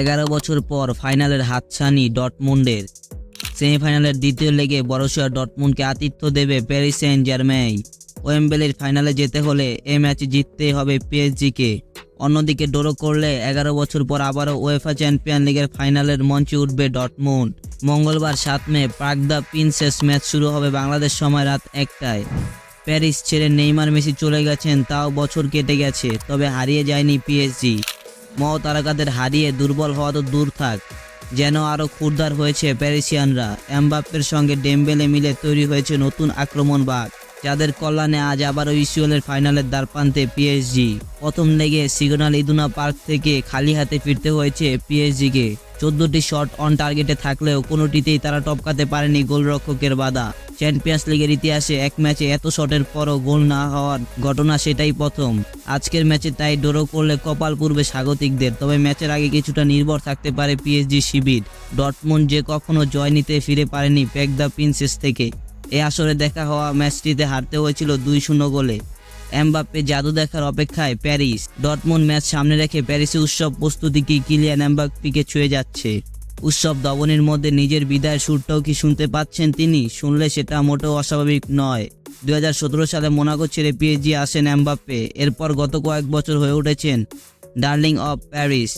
এগারো বছর পর ফাইনালের হাতছানি ডটমুন্ডের। সেমিফাইনালের দ্বিতীয় লেগে বরসিয়া ডটমুন্ডকে আতিথ্য দেবে প্যারিস সেন্ট জার্মেই ওয়েম্বেলির ফাইনালে যেতে হলে এ ম্যাচ জিততে হবে পিএসজিকে। অন্যদিকে ডোরো করলে এগারো বছর পর আবারও ওয়েফা চ্যাম্পিয়ন লিগের ফাইনালের মঞ্চে উঠবে ডটমুন্ড। মঙ্গলবার সাত May Prague the princess match শুরু হবে বাংলাদেশ সময় রাত একটায়। প্যারিস ছেড়ে নেইমার মেসি চলে গেছেন, তাও বছর কেটে গেছে, তবে হারিয়ে যায়নি পিএসজি। মহ তারকাদের হারিয়ে দুর্বল হওয়া তো দূর থাক। যেন আরও ক্ষুরধার হয়েছে প্যারিসিয়ানরা। এমবাপ্পের সঙ্গে ডেম্বেলে মিলে তৈরি হয়েছে নতুন আক্রমণ বাঘ, যাদের কল্যাণে আজ আবারও ইসিওলের ফাইনালের দ্বারপ্রান্তে পিএসজি। প্রথম লেগে সিগনাল ইদুনা পার্ক থেকে খালি হাতে ফিরতে হয়েছে পিএসজিকে। চোদ্দটি শট অন টার্গেটে থাকলেও কোনোটিতেই তারা টপকাতে পারেনি গোলরক্ষকের বাধা। চ্যাম্পিয়ন্স লিগের ইতিহাসে এক ম্যাচে এত শটের পরও গোল না হওয়ার ঘটনা সেটাই প্রথম। আজকের ম্যাচে তাই ড্র করলে কপাল পূর্বে স্বাগতিকদের, তবে ম্যাচের আগে কিছুটা নির্ভর থাকতে পারে পিএসজি শিবির। ডটমুন্ড যে কখনো জয় নিতে ফিরে পারেনি প্যাক দ্য প্রিন্সেস থেকে। এ আসরে দেখা হওয়া ম্যাচটিতে হারতে হয়েছিল দুই শূন্য গোলে। এমবাপ্পে জাদু দেখার অপেক্ষায় প্যারিস। ডটমুন্ড ম্যাচ সামনে রেখে প্যারিসে উৎসব প্রস্তুতি কি কিলিয়ান এমবাপ্পিকে ছুঁয়ে যাচ্ছে। উৎসব দবনের মধ্যে নিজের বিদায়ের সুরটাও কি শুনতে পাচ্ছেন তিনি? শুনলে সেটা মোটেও অস্বাভাবিক নয়। দুই সালে মোনাকো ছেড়ে পিএজি আসেন এমবাপ্পে। এরপর গত কয়েক বছর হয়ে উঠেছেন ডার্লিং অব প্যারিস।